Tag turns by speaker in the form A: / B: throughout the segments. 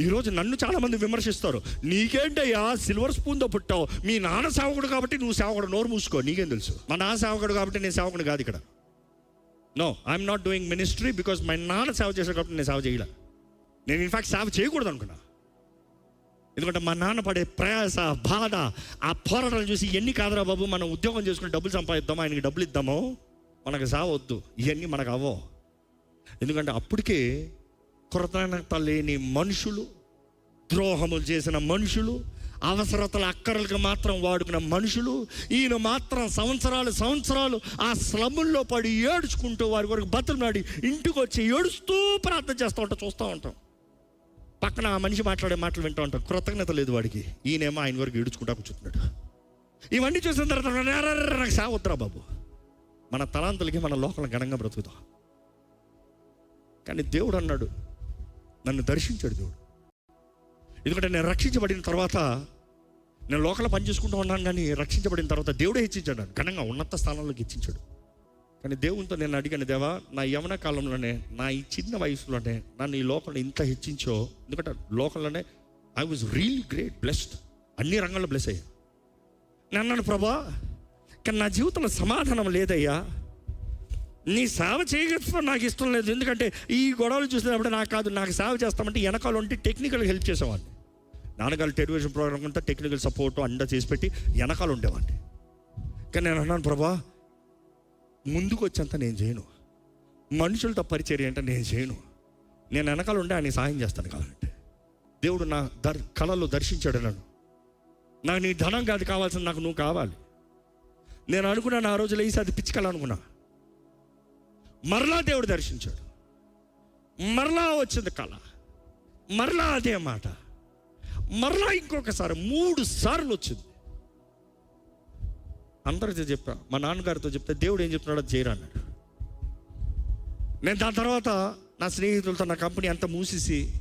A: ఈరోజు నన్ను చాలామంది విమర్శిస్తారు. నీకేంటయ్యా సిల్వర్ స్పూన్తో పుట్టావు? మీ నాన్న సేవకుడు కాబట్టి నువ్వు సేవకుడు. నోరు మూసుకో నీకేం తెలుసు? మా నాన్న సేవకుడు కాబట్టి నేను సేవకుడు కాదు ఇక్కడ. No I'm not doing ministry because my నాన్న సేవ చేశాడు కాబట్టి నేను సేవ చేయలే. నేను ఇన్ఫాక్ట్ సేవ చేయకూడదు అనుకున్నా. ఎందుకంటే మా నాన్న పడే ప్రయాస బాధ ఆ పోరాటాలు చూసి ఎన్ని కాదురా బాబు మనం ఉద్యోగం చేసుకుని డబ్బులు సంపాదిద్దామో? ఆయనకి డబ్బులు ఇద్దామో? మనకు సావద్దు ఇవన్నీ మనకు అవ్వవు. ఎందుకంటే అప్పటికే కృతజ్ఞత లేని మనుషులు ద్రోహములు చేసిన మనుషులు అవసరతల అక్కరలకు మాత్రం వాడుకున్న మనుషులు ఈయన మాత్రం సంవత్సరాలు సంవత్సరాలు ఆ స్లముల్లో పడి ఏడుచుకుంటూ వారి వరకు బతులునాడి ఇంటికి వచ్చి ఏడుస్తూ ప్రార్థన చేస్తూ ఉంటాం చూస్తూ ఉంటాం. పక్కన ఆ మనిషి మాట్లాడే మాటలు వింటూ ఉంటాం. కృతజ్ఞత లేదు వాడికి. ఈయనేమో ఆయన వరకు ఏడుచుకుంటా కూర్చుంటున్నాడు. ఇవన్నీ చూసిన తర్వాత నాకు సావద్దురా బాబు. మన తలాంతులకి మన లోకం ఘనంగా బ్రతుకుతాం. కానీ దేవుడు అన్నాడు నన్ను దర్శించాడు దేవుడు. ఎందుకంటే నేను రక్షించబడిన తర్వాత నేను లోకల పని చేసుకుంటూ ఉన్నాను కానీ రక్షించబడిన తర్వాత దేవుడే హెచ్చించాడు నన్ను. ఘనంగా ఉన్నత స్థానంలోకి హెచ్చించాడు. కానీ దేవునితో నేను అడిగాను దేవా నా యవన కాలంలోనే నా ఈ చిన్న వయసులోనే నన్ను ఈ లోకంలో ఇంత హెచ్చించో? ఎందుకంటే లోకంలోనే I was real great blessed అన్ని రంగాల్లో బ్లెస్ అయ్యా. నేను అన్నాను ప్రభా కానీ నా జీవితంలో సమాధానం లేదయ్యా. నీ సేవ చేయగలుగుతాం నాకు ఇష్టం లేదు. ఎందుకంటే ఈ గొడవలు చూసినప్పుడు నాకు కాదు నాకు సేవ చేస్తామంటే వెనకాల ఉంటే టెక్నికల్ హెల్ప్ చేసేవాడిని. నాన్నగారు టెలివిజన్ ప్రోగ్రామ్ అంతా టెక్నికల్ సపోర్ట్ అంతా చేసి పెట్టి వెనకాల ఉండేవాడిని. కానీ నేను అన్నాను ప్రభా ముందుకు వచ్చేంత నేను చేయను. మనుషులతో పరిచర్య అంటే నేను చేయను. నేను వెనకాల ఉండే ఆయన సాయం చేస్తాను కావాలంటే. దేవుడు నా దర్ కళలో దర్శించాడు నన్ను. నాకు నీ ధనం కాదు కావాల్సింది నాకు నువ్వు కావాలి. నేను అనుకున్నాను ఆ రోజు లేసి అది పిచ్చి అనుకున్నా. మరలా దేవుడు దర్శించాడు. మరలా వచ్చింది కళ. మరలా అదే మాట. మరలా ఇంకొకసారి మూడు సార్లు వచ్చింది. అందరితో చెప్పా మా నాన్నగారితో చెప్తే దేవుడు ఏం చెప్తున్నాడో అది చేయరా అన్నాడు. నేను దాని తర్వాత నా స్నేహితులతో నా కంపెనీ అంతా మూసేసి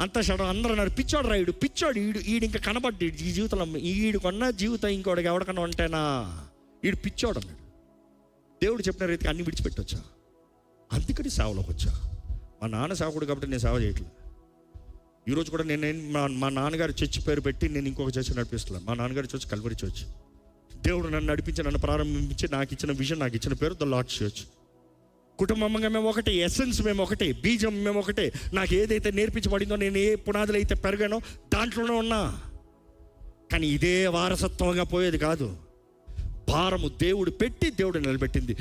A: అంతా షడం అందరూ అన్నారు పిచ్చోడు రాయుడు పిచ్చోడు ఈడు ఈడు ఇంకా కనబడ్డు ఈ జీవితంలో. ఈడు కొన్న జీవితం ఇంకోటికి ఎవరికన్నా ఉంటేనా? ఈడు పిచ్చోడు అన్నాడు. దేవుడు చెప్పిన రీతికి అన్ని విడిచిపెట్టొచ్చా? అందుకని సేవలోకి వచ్చా మా నాన్న సేవకుడు కాబట్టి నేను సేవ చేయట్లేదు ఈరోజు కూడా నేను మా మా నాన్నగారి చర్చి పేరు పెట్టి నేను ఇంకొక చర్చి నడిపిస్తున్నాను మా నాన్నగారి చర్చి కల్వరి చర్చ్. దేవుడు నన్ను నడిపించి నన్ను ప్రారంభించి నాకు ఇచ్చిన విజన్ నాకు ఇచ్చిన పేరు ద లార్డ్ చర్చ్. కుటుంబంగా మేము ఒకటే ఎసెన్స్ మేము ఒకటే బీజం మేము ఒకటే. నాకు ఏదైతే నేర్పించబడిందో నేను ఏ పునాదులు అయితే పెరిగానో దాంట్లోనే ఉన్నా. కానీ ఇదే వారసత్వంగా పోయేది కాదు. భారము దేవుడు పెట్టి దేవుడు నిలబెట్టింది.